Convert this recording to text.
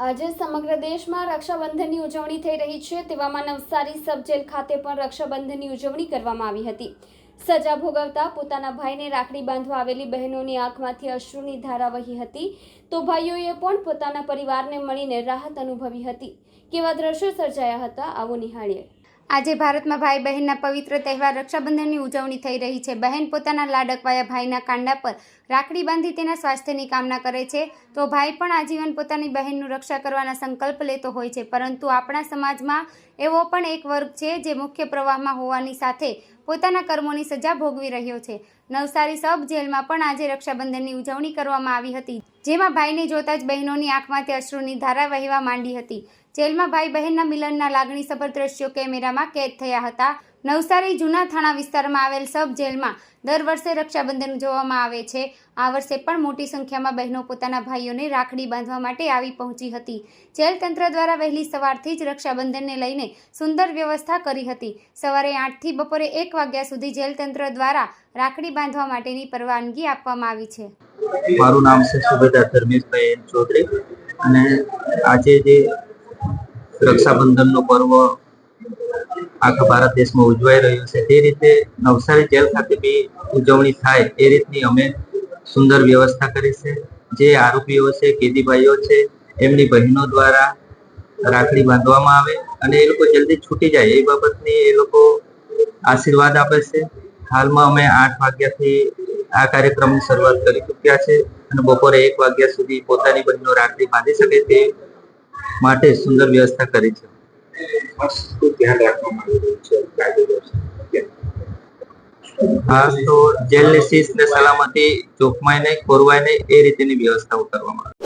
આજે સમગ્ર દેશમાં રક્ષાબંધનની ઉજવણી થઈ રહી છે તેવામાં નવસારી સબજેલ ખાતે પણ રક્ષાબંધનની ઉજવણી કરવામાં આવી હતી. સજા ભોગવતા પોતાના ભાઈને રાખડી બાંધવા આવેલી બહેનોની આંખમાંથી અશ્રુની ધારા વહી હતી તો ભાઈઓએ પણ પોતાના પરિવારને મળીને રાહત અનુભવી હતી. કેવા દ્રશ્યો સર્જાયા હતા આવો નિહાળીએ. આજે ભારતમાં ભાઈ બહેનના પવિત્ર તહેવાર રક્ષાબંધનની ઉજવણી થઈ રહી છે. બહેન પોતાના લાડકવાયા ભાઈના કાંડા પર રાખડી બાંધી તેના સ્વાસ્થ્યની કામના કરે છે. તો ભાઈ પણ આજીવન પોતાની બહેનનું રક્ષા કરવાના સંકલ્પ લેતો હોય છે. પરંતુ આપણા સમાજમાં એવો પણ એક વર્ગ છે જે મુખ્ય પ્રવાહમાં હોવાની સાથે પોતાના કર્મોની સજા ભોગવી રહ્યો છે. નવસારી સબ જેલમાં પણ આજે રક્ષાબંધનની ઉજવણી કરવામાં આવી હતી, જેમાં ભાઈને જોતા જ બહેનોની આંખમાંથી અશ્રુની ધારા વહેવા માંડી હતી. જેલમાં ભાઈ બહેનના મિલનના લાગણીસભર દ્રશ્યો કેમેરામાં કેદ થયા હતા. નવસારી જૂના થાણા વિસ્તારમાં આવેલ સબ જેલમાં દર વર્ષે રક્ષાબંધન ઉજવવામાં આવે છે. આ વર્ષે પણ મોટી સંખ્યામાં બહેનો પોતાના ભાઈઓને રાખડી બાંધવા માટે આવી પહોંચી હતી. જેલ તંત્ર દ્વારા વહેલી સવારથી જ રક્ષાબંધનને લઈને સુંદર વ્યવસ્થા કરી હતી. સવારે આઠથી બપોરે એક વાગ્યા સુધી જેલ તંત્ર દ્વારા રાખડી બાંધવા માટેની પરવાનગી આપવામાં આવી છે. મારું નામ છે સુબેદાર ધર્મેશભાઈ એમ ચૌધરી અને આજે જે રક્ષાબંધનનો પર્વ આખા ભારત દેશમાં ઉજવાઈ રહ્યું છે. તે રીતે નવસારી જેલ ખાતે બી ઉજવણી થાય એ રીતની અમે સુંદર વ્યવસ્થા કરી છે. જે આરોપીઓ છે, કેદીભાઈઓ છે, એમની બહેનો દ્વારા રાખડી બાંધવામાં આવે અને એ લોકો જલ્દી છૂટી જાય. એ બાબતની એ લોકો આશીર્વાદ આપે છે. હાલમાં અમે આઠ વાગ્યાથી આ કાર્યક્રમની શરૂઆત કરી ચૂક્યા છે અને બપોરે એક વાગ્યા સુધી પોતાની બહેનો રાખડી બાંધી શકે તે માટે સુંદર વ્યવસ્થા કરી છે. ધ્યાન રાખવામાં આવ્યું છે હા તો શિસ્ત ને સલામતી જોખમાય નહીં ખોરવાય નહીં, એ રીતેની વ્યવસ્થાઓ કરવામાં આવે.